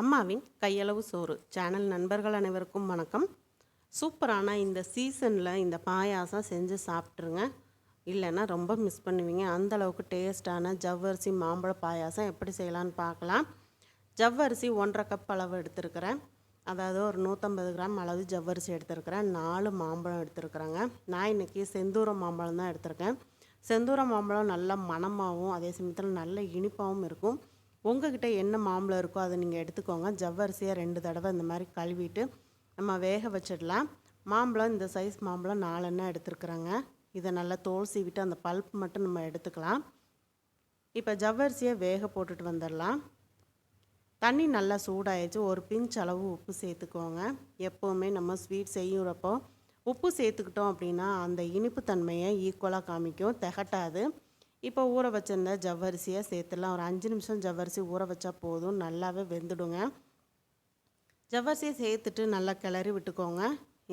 அம்மாவின் கையளவு சோறு. சேனல் நண்பர்கள் அனைவருக்கும் வணக்கம். சூப்பரான இந்த சீசனில் இந்த பாயாசம் செஞ்சு சாப்பிட்ருங்க இல்லைன்னா ரொம்ப மிஸ் பண்ணுவீங்க. அந்தளவுக்கு டேஸ்ட்டான ஜவ்வரிசி மாம்பழ பாயாசம் எப்படி செய்யலான்னு பார்க்கலாம். ஜவ்வரிசி ஒன்றரை கப் அளவு எடுத்திருக்கிறேன். அதாவது ஒரு நூற்றம்பது கிராம் அளவு ஜவ்வரிசி எடுத்துருக்கிறேன். நாலு மாம்பழம் எடுத்துருக்குறேங்க. நான் இன்றைக்கி செந்தூரம் மாம்பழம் தான் எடுத்திருக்கேன். செந்தூரம் மாம்பழம் நல்ல மணமாகவும் அதே சமயத்தில் நல்ல இனிப்பாகவும் இருக்கும். உங்ககிட்ட என்ன மாம்பழம் இருக்கோ அதை நீங்கள் எடுத்துக்கோங்க. ஜவ்வரிசியை ரெண்டு தடவை இந்த மாதிரி கழுவிட்டு நம்ம வேக வச்சிடலாம். மாம்பழம் இந்த சைஸ் மாம்பழம் நாலெண்ணா எடுத்துருக்குறேங்க. இதை நல்லா தோல் சீவிட்டு அந்த பல்ப் மட்டும் நம்ம எடுத்துக்கலாம். இப்போ ஜவ்வரிசியை வேக போட்டுட்டு வந்துடலாம். தண்ணி நல்லா சூடாயிடுச்சு. ஒரு பிஞ்ச் அளவு உப்பு சேர்த்துக்கோங்க. எப்போவுமே நம்ம ஸ்வீட் செய்யுறப்போ உப்பு சேர்த்துக்கிட்டோம் அப்படின்னா அந்த இனிப்பு தன்மையை ஈக்குவலாக காமிக்கும். திகட்டாது. இப்போ ஊற வச்சிருந்த ஜவ்வரிசியை சேர்த்துடலாம். ஒரு அஞ்சு நிமிஷம் ஜவ்வரிசி ஊற வச்சா போதும். நல்லாவே வெந்துடுங்க. ஜவ்வரிசியை சேர்த்துட்டு நல்லா கிளறி விட்டுக்கோங்க.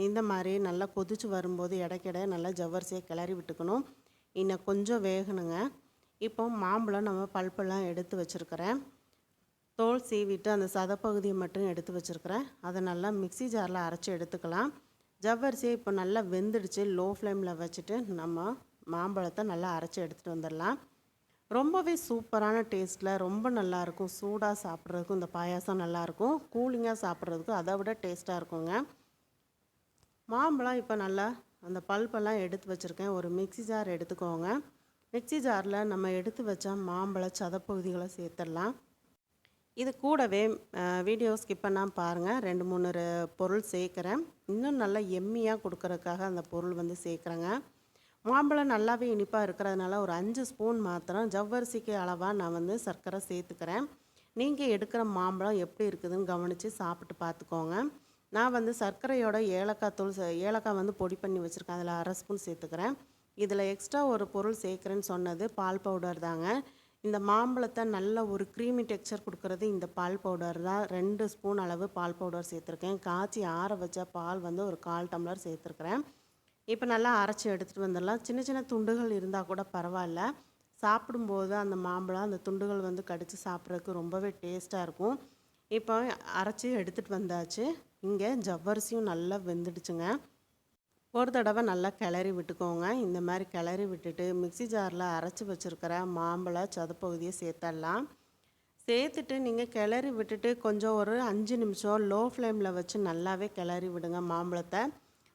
இந்த மாதிரி நல்லா கொதிச்சு வரும்போது இடைக்கிட நல்லா ஜவ்வரிசியை கிளறி விட்டுக்கணும். இன்னும் கொஞ்சம் வேகணுங்க. இப்போ மாம்பழம் நம்ம பல்பெல்லாம் எடுத்து வச்சுருக்கிறேன். தோல் சீவிட்டு அந்த சதப்பகுதியை மட்டும் எடுத்து வச்சுருக்கிறேன். அதை நல்லா மிக்சி ஜாரில் அரைச்சி எடுத்துக்கலாம். ஜவ்வரிசியை இப்போ நல்லா வெந்துடுச்சு. லோ ஃப்ளேமில் வச்சுட்டு நம்ம மாம்பழத்தை நல்லா அரைச்சி எடுத்துகிட்டு வந்துடலாம். ரொம்பவே சூப்பரான டேஸ்ட்டில் ரொம்ப நல்லாயிருக்கும். சூடாக சாப்பிட்றதுக்கும் இந்த பாயாசம் நல்லாயிருக்கும். கூலிங்காக சாப்பிட்றதுக்கும் அதை விட டேஸ்ட்டாக இருக்குங்க. மாம்பழம் இப்போ நல்லா அந்த பல்பெல்லாம் எடுத்து வச்சுருக்கேன். ஒரு மிக்சி ஜார் எடுத்துக்கோங்க. மிக்சி ஜாரில் நம்ம எடுத்து வச்ச மாம்பழ சதப்பகுதிகளை சேர்த்துடலாம். இது கூடவே வீடியோ ஸ்கிப் பண்ணால் பாருங்கள் ரெண்டு மூணு பொருள் சேர்க்குறேன். இன்னும் நல்லா எம்மியாக கொடுக்கறதுக்காக அந்த பொருள் வந்து சேர்க்குறேங்க. மாம்பழம் நல்லாவே இனிப்பாக இருக்கிறதுனால ஒரு அஞ்சு ஸ்பூன் மாத்திரம் ஜவ்வரிசிக்கு அளவாக நான் வந்து சர்க்கரை சேர்த்துக்கிறேன். நீங்கள் எடுக்கிற மாம்பழம் எப்படி இருக்குதுன்னு கவனித்து சாப்பிட்டு பார்த்துக்கோங்க. நான் வந்து சர்க்கரையோட ஏலக்காய் தூள் ஏலக்காய் வந்து பொடி பண்ணி வச்சுருக்கேன். அதில் அரை ஸ்பூன் சேர்த்துக்கிறேன். இதில் எக்ஸ்ட்ரா ஒரு பொருள் சேர்க்குறேன்னு சொன்னது பால் பவுடர் தாங்க. இந்த மாம்பழத்தை நல்ல ஒரு க்ரீமி டெக்ஸ்சர் கொடுக்கறது இந்த பால் பவுடர் தான். ரெண்டு ஸ்பூன் அளவு பால் பவுடர் சேர்த்துருக்கேன். காய்ச்சி ஆற வச்ச பால் வந்து ஒரு கால் டம்ளர் சேர்த்துருக்குறேன். இப்போ நல்லா அரைச்சி எடுத்துகிட்டு வந்துடலாம். சின்ன சின்ன துண்டுகள் இருந்தால் கூட பரவாயில்ல. சாப்பிடும்போது அந்த மாம்பழம் அந்த துண்டுகள் வந்து கடித்து சாப்பிட்றதுக்கு ரொம்பவே டேஸ்ட்டாக இருக்கும். இப்போ அரைச்சி எடுத்துகிட்டு வந்தாச்சு. இங்கே ஜவ்வரிசியும் நல்லா வெந்துடுச்சுங்க. ஒரு தடவை நல்லா கிளறி விட்டுக்கோங்க. இந்த மாதிரி கிளறி விட்டுட்டு மிக்சி ஜாரில் அரைச்சி வச்சுருக்கிற மாம்பழ சதப்பகுதியை சேர்த்துடலாம் சேர்த்துட்டு நீங்கள் கிளறி விட்டுட்டு கொஞ்சம் ஒரு அஞ்சு நிமிஷம் லோ ஃப்ளேமில் வச்சு நல்லாவே கிளறி விடுங்க மாம்பழத்தை.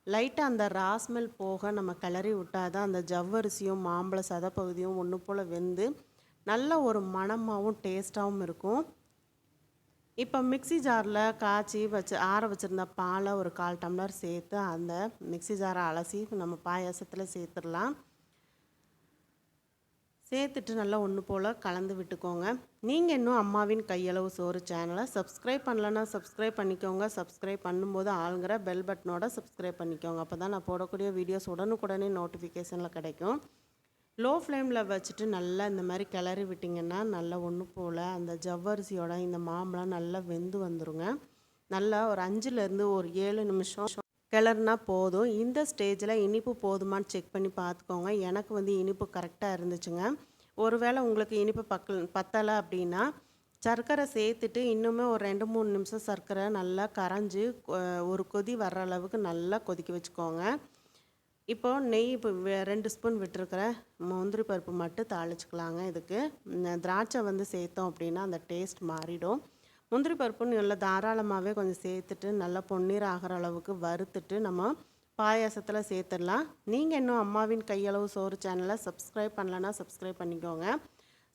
லைட்டாக அந்த ராஸ்மெல் போக நம்ம கிளறி விட்டால் தான் அந்த ஜவ்வரிசியும் மாம்பழ சதப்பகுதியும் ஒன்று போல் வெந்து நல்ல ஒரு மணமாகவும் டேஸ்ட்டாகவும் இருக்கும். இப்போ மிக்சி ஜாரில் காய்ச்சி வச்சு ஆற வச்சுருந்த பாலை ஒரு கால் டம்ளர் சேர்த்து அந்த மிக்சி ஜாரை அலசி நம்ம பாயாசத்தில் சேர்த்துடலாம். சேர்த்துட்டு நல்லா ஒன்று போல் கலந்து விட்டுக்கோங்க. நீங்கள் இன்னும் அம்மாவின் கையளவு சோறு சேனலை சப்ஸ்கிரைப் பண்ணலன்னா சப்ஸ்கிரைப் பண்ணிக்கோங்க. சப்ஸ்கிரைப் பண்ணும்போது ஆளுங்கிற பெல் பட்டனோட சப்ஸ்கிரைப் பண்ணிக்கோங்க. அப்போ தான் நான் போடக்கூடிய வீடியோஸ் உடனுக்குடனே நோட்டிஃபிகேஷனில் கிடைக்கும். லோ ஃப்ளேமில் வச்சுட்டு நல்லா இந்த மாதிரி கிளறி விட்டிங்கன்னா நல்லா ஒன்று போல் அந்த ஜவ்வரிசியோட இந்த மாம்பழம் நல்லா வெந்து வந்துடுங்க நல்லா ஒரு அஞ்சுலேருந்து ஒரு ஏழு நிமிஷம் கிளறுனா போதும். இந்த ஸ்டேஜில் இனிப்பு போதுமான்னு செக் பண்ணி பார்த்துக்கோங்க. எனக்கு வந்து இனிப்பு கரெக்டாக இருந்துச்சுங்க. ஒருவேளை உங்களுக்கு இனிப்பு பக்க பத்தலை அப்படின்னா சர்க்கரை சேர்த்துட்டு இன்னுமே ஒரு ரெண்டு மூணு நிமிஷம் சர்க்கரை நல்லா கரைஞ்சி ஒரு கொதி வர்ற அளவுக்கு நல்லா கொதிக்க வச்சுக்கோங்க. இப்போ நெய் இப்போ ரெண்டு ஸ்பூன் விட்டுருக்கிற முந்திரி பருப்பு மட்டும் தாளிச்சுக்கலாங்க. இதுக்கு. திராட்சை வந்து சேர்த்தோம் அப்படின்னா அந்த டேஸ்ட் மாறிடும். முந்திரி பருப்பு நல்லா தாராளமாகவே கொஞ்சம் சேர்த்துட்டு நல்லா பொன்னீர் ஆகிற அளவுக்கு வறுத்துட்டு நம்ம பாயாசத்தில் சேர்த்துடலாம். நீங்கள் இன்னும் அம்மாவின் கையளவு சோறு சேனலை சப்ஸ்கிரைப் பண்ணலன்னா சப்ஸ்கிரைப் பண்ணிக்கோங்க.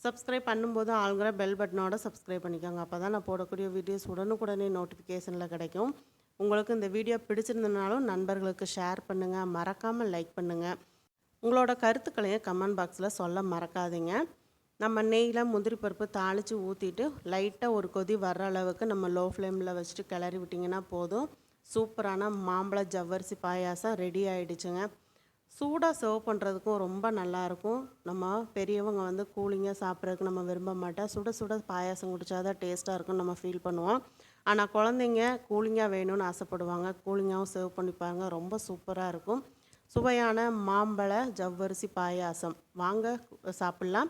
சப்ஸ்கிரைப் பண்ணும்போது ஆளுங்கிற பெல் பட்டனோட சப்ஸ்கிரைப் பண்ணிக்கோங்க. அப்போ தான் நான் போடக்கூடிய வீடியோஸ் உடனுக்குடனே நோட்டிஃபிகேஷனில் கிடைக்கும். உங்களுக்கு இந்த வீடியோ பிடிச்சிருந்தனாலும் நண்பர்களுக்கு ஷேர் பண்ணுங்கள் மறக்காமல் லைக் பண்ணுங்கள் உங்களோட கருத்துக்களையும் கமெண்ட் பாக்ஸில் சொல்ல மறக்காதீங்க. நம்ம நெய்யில் முந்திரி பருப்பு தாளித்து ஊற்றிட்டு லைட்டாக ஒரு கொதி வர்ற அளவுக்கு நம்ம லோ ஃப்ளேமில் வச்சுட்டு கிளறி விட்டிங்கன்னா போதும். சூப்பரான மாம்பழ ஜவ்வரிசி பாயாசம் ரெடி ஆகிடுச்சுங்க சூடாக சர்வ் பண்ணுறதுக்கும் ரொம்ப நல்லாயிருக்கும் நம்ம பெரியவங்க வந்து கூலிங்காக சாப்பிட்றதுக்கு நம்ம விரும்ப மாட்டோம் சுட சுட பாயாசம் குடித்தா தான் டேஸ்ட்டாக இருக்கும்னு நம்ம ஃபீல் பண்ணுவோம். ஆனால் குழந்தைங்க கூலிங்காக வேணும்னு ஆசைப்படுவாங்க. கூலிங்காகவும் சர்வ் பண்ணிப்பாங்க. ரொம்ப சூப்பராக இருக்கும். சுவையான மாம்பழ ஜவ்வரிசி பாயாசம். வாங்க சாப்பிட்லாம்.